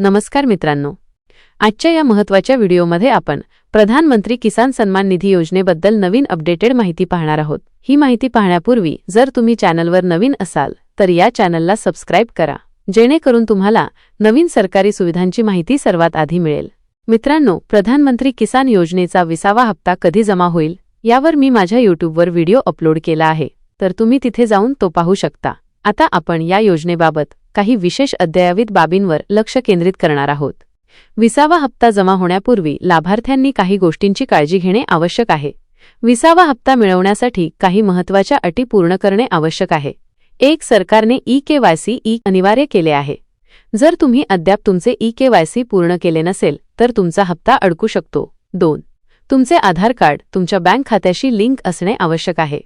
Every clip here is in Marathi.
नमस्कार मित्रांनो. आजच्या या महत्त्वाच्या व्हिडिओमध्ये आपण प्रधानमंत्री किसान सन्मान निधी योजनेबद्दल नवीन अपडेटेड माहिती पाहणार आहोत. ही माहिती पाहण्यापूर्वी जर तुम्ही चॅनलवर नवीन असाल तर या चॅनलला सबस्क्राईब करा. जेणेकरून तुम्हाला नवीन सरकारी सुविधांची माहिती सर्वात आधी मिळेल. मित्रांनो प्रधानमंत्री किसान योजनेचा विसावा हप्ता कधी जमा होईल यावर मी माझ्या यूट्यूबवर व्हिडिओ अपलोड केला आहे. तर तुम्ही तिथे जाऊन तो पाहू शकता. आता आपण या योजनेबाबत काही विशेष अद्ययावित बाबींवर लक्ष केंद्रित करणार आहोत. विसावा हप्ता जमा होण्यापूर्वी लाभार्थ्यांनी काही गोष्टींची काळजी घेणे आवश्यक आहे. विसावा हप्ता मिळवण्यासाठी काही महत्त्वाच्या अटी पूर्ण करणे आवश्यक आहे. एक सरकारने ई के वाय सी ई अनिवार्य केले आहे. जर तुम्ही अद्याप तुमचे ई के वाय सी पूर्ण केले नसेल तर तुमचा हप्ता अडकू शकतो. दोन तुमचे आधार कार्ड तुमच्या बँक खात्याशी लिंक असणे आवश्यक आहे.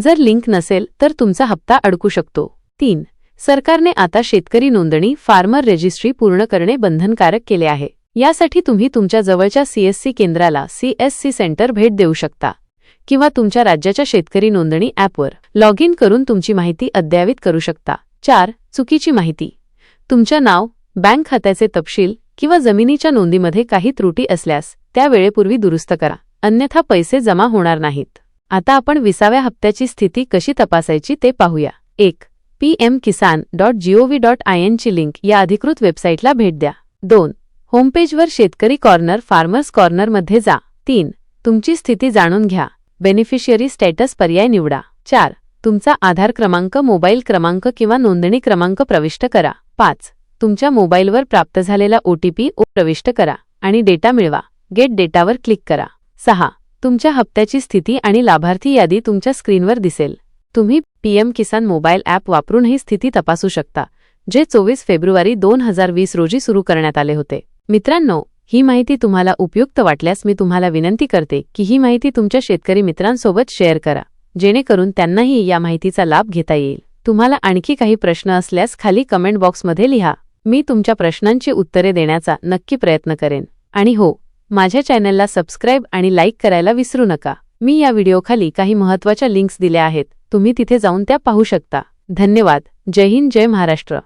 जर लिंक नसेल तर तुमचा हप्ता अडकू शकतो. तीन सरकारने आता शेतकरी नोंदणी फार्मर रजिस्ट्री पूर्ण करणे बंधनकारक केले आहे. यासाठी तुम्ही तुमच्या जवळच्या सीएससी केंद्राला सीएससी सेंटर भेट देऊ शकता किंवा तुमच्या राज्याच्या शेतकरी नोंदणी ॲपवर लॉग इन करून तुमची माहिती अद्ययावित करू शकता. चार चुकीची माहिती. तुमच्या नाव बँक खात्याचे तपशील किंवा जमिनीच्या नोंदीमध्ये काही त्रुटी असल्यास त्या वेळेपूर्वी दुरुस्त करा. अन्यथा पैसे जमा होणार नाहीत. आता आपण विसाव्या हप्त्याची स्थिती कशी तपासायची ते पाहूया. एक P M Kisan dot gov dot I एनची link या अधिकृत वेबसाईटला भेट द्या. दोन होमपेजवर शेतकरी कॉर्नर फार्मर्स कॉर्नरमध्ये जा. तीन तुमची स्थिती जाणून घ्या. बेनिफिशियरी स्टेटस पर्याय निवडा. चार तुमचा आधार क्रमांक मोबाईल क्रमांक किंवा नोंदणी क्रमांक प्रविष्ट करा. पाच तुमच्या मोबाईलवर प्राप्त झालेला ओटीपी प्रविष्ट करा आणि डेटा मिळवा. गेट डेटावर क्लिक करा. सहा तुमच्या हप्त्याची स्थिती आणि लाभार्थी यादी तुमच्या स्क्रीनवर दिसेल. तुम्ही पीएम किसान मोबाईल ॲप वापरून ही स्थिती तपासू शकता जे चोवीस फेब्रुवारी दोन हजार वीस रोजी सुरू करण्यात आले होते. मित्रांनो ही माहिती तुम्हाला उपयुक्त वाटल्यास मी तुम्हाला विनंती करते की ही माहिती तुमच्या शेतकरी मित्रांसोबत शेअर करा जेणेकरून त्यांनाही या माहितीचा लाभ घेता येईल. तुम्हाला आणखी काही प्रश्न असल्यास खाली कमेंट बॉक्समध्ये लिहा मी तुमच्या प्रश्नांची उत्तरे देण्याचा नक्की प्रयत्न करेन. आणि हो माझ्या चॅनलला सबस्क्राईब आणि लाईक करायला विसरू नका. मी या व्हिडिओखाली काही महत्त्वाच्या लिंक्स दिल्या आहेत. तुम्ही तिथे जाऊन त्या पाहू शकता. धन्यवाद. जय हिंद जय महाराष्ट्र.